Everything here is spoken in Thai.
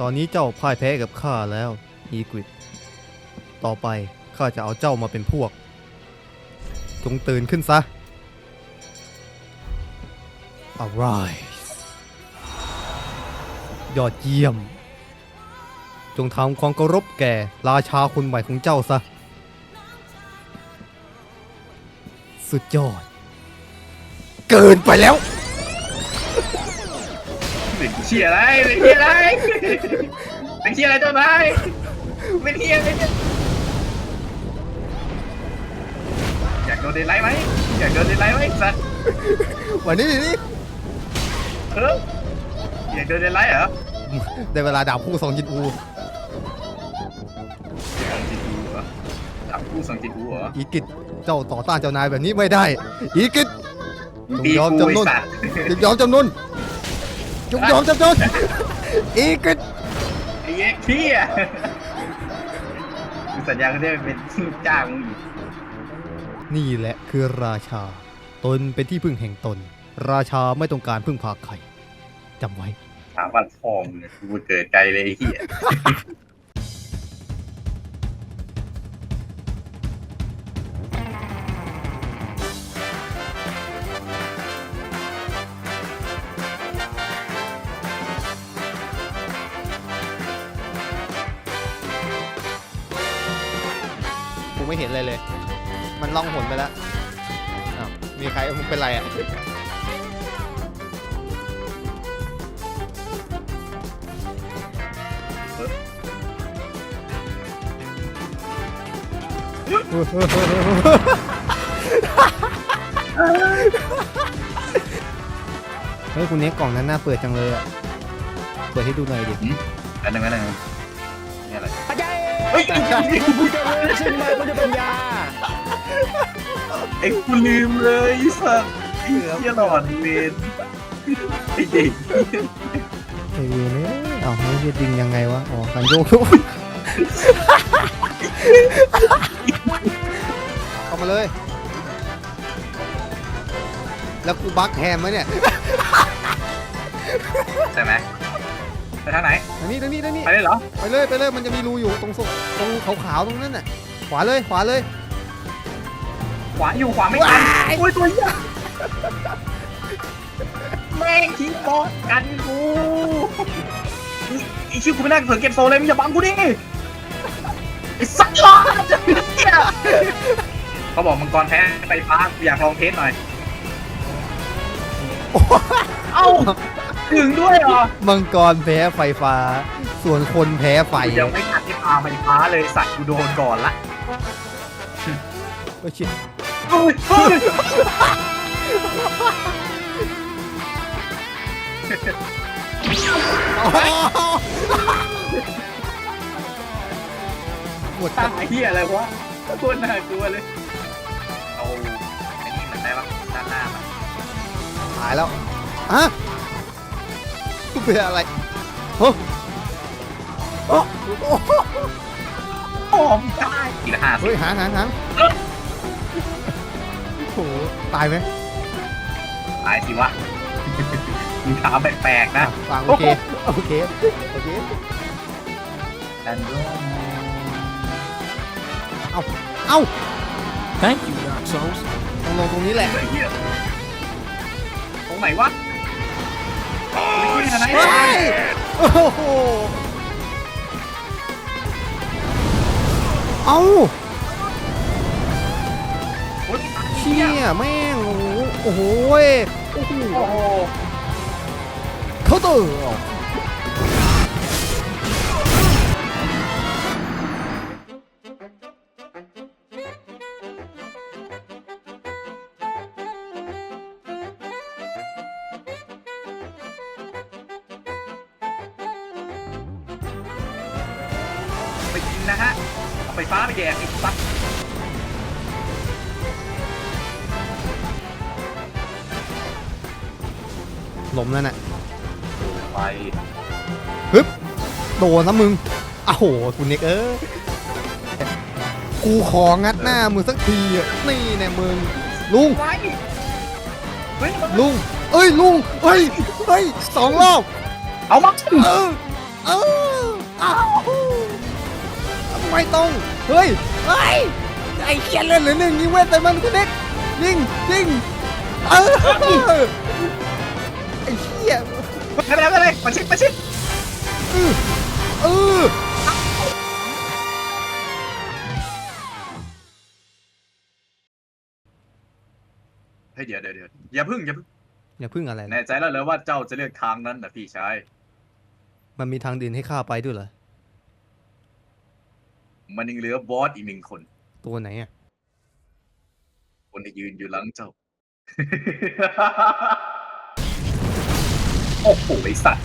ตอนนี้เจ้าพ่ายแพ้กับข้าแล้วอีกริดต่อไปข้าจะเอาเจ้ามาเป็นพวก จงตื่นขึ้นซะ Arise ยอดเยี่ยม จงทำความเคารพแก่ราชาคนใหม่ของเจ้าซะ สุดยอด เกินไปแล้ว เป็นเชียอะไรเป็นเชียอะไรเป็นเชียอะไรเจ้านายเป็นเชียอะไรเนี่ยอยากโดนเดนไลท์ไหมอยากโดนเดนไลท์ไหมสัตว์วันนี้นี่เอออยากโดนเดนไลท์เหรอได้เวลาดาบคู่สองจินอูสองจิตอูเหรอจับคู่สองจิตอูเหรออีกิจเจ้าต่อต้านเจ้านายแบบนี้ไม่ได้ อีกิจจงตียอมกูจำนไอ้นสัตว์จงยอมจำนน จงยอมจำนนอีกิจไอ้เอ็กพี่อะกูสัญญาเขาได้เป็นจ้างมึงอีกนี่แหละคือราชา ตนเป็นที่พึ่งแห่งตน ราชาไม่ต้องการพึ่งพาใครจำไว้ ถามวันพ่อมึงเนี่ยกูเกิดไกลเลยไอ้เหี้ย ไม่เห็นอะไรเลย มันล่องหนไปแล้วอ้าวมีใครมึงเป็นไรอะเฮ้ยคุณเน็กกล่องนั้นน่าเปิดจังเลยอะ เปิดให้ดูหน่อยดิ อันหนึงอันหนึงนี่อะไรอาจารย์ เฮ้ยกูจะรู้ใช่ไหมกูจะเป็นยาไอ้กูลืมเลยไอ้สัตว์ไอ้เหี้ยหลอนเวนไอ้เด็กไอ้เวยเนี่ยเอาไม่เรียดึงยังไงวะ อ๋อการโยกโยกเข้ามาเลย แล้วกูบักแฮมไหมเนี่ย ใช่ไหม ไปทางไหนทางนี้ทางนี้ทางนี้ไปเลยเหรอไปเลยไปเลยมันจะมีรูอยู่ตรงศพตรงขาวๆตรงนั้นน่ะขวาเลยขวาเลยขวาอยู่ขวาไม่ทันว้ายโอ้ยตัวเหี้ยแม่งทิ้งบอสกันกูไอ้ชื่อกูไม่น่าเสือเก็บโซเลยมึงอย่าบังกูดิไอ้สัตว์หลอนเนี่ยเขาบอกมังกรแพ้ไฟฟ้าอยากลองเทสหน่อย เอ้า ถึงด้วยเหรอมังกรแพ้ไฟฟ้า ส่วนคนแพ้ไฟกูยังไม่ทันที่พาไฟฟ้าเลยสัตว์กูโดนก่อนละโอ้ชิตเฮ้ยเฮ้ยหมดตากันยเหี้ยอะไรวะโคตรน่ากลัวเลย เอาไอ้นี่มันได้ปะด้านหน้ามันหายแล้วอะกู เป็นอะไรเฮ้ยโอ้โอ้โอ้มได้อีกละห้าสิเฮ้บยหางหางหางโอ้โหตายไหมตายสิวะมึงถามแปลกๆนะอะฟังโอเคโอเคโอเคดันโดเอ้า Thank you Dark Souls ต้องลงตรงนี้แหละเหี้ยตรงไหนวะไม่ใช่ไหน เฮ้ยโอ้โหเอ้าโอ้ยเชี่ยแม่งโอ้โหโอ้โหยโอ้โหโอ้โหเขาน์เตอร์ ไฟฟ้าไปแดกไอ้สัตว์ล้มนั่นน่ะไปโดนนะมึงอ้าวโหคุณเน็กเอ้ยกูของัดหน้ามึงสักทีอะนี่แน่มึงลุง ไว้เฮ้ยลุง เอ้ยลุงเฮ้ยเฮ้ยสองรอบ เอามาเออ เอออ้าวทำ ไมต้องเฮ้ยเฮ้ยไอ้เขียนเล่นหรือหนึ่งยิงเว้นแต่มันคุณเด็กยิงยิงเออไอ้เหี้ยไม่เป็นไรไม่เป็นไรมาชิดมาชิดเออเฮ้ยเดี๋ยวเดี๋ยวเดี๋ยวอย่าพึ่งอย่าพึ่งอย่าพึ่งอะไรนะแน่ใจแล้วเหรอว่าเจ้าจะเลือกทางนั้นนะพี่ชายมันมีทางดินให้ข้าไปด้วยเหรอ มันยังเหลือบอสอีกหนึ่งคน ตัวไหนอะ คนที่ยืนอยู่หลังเจ้า โอ้โหไอสัตว์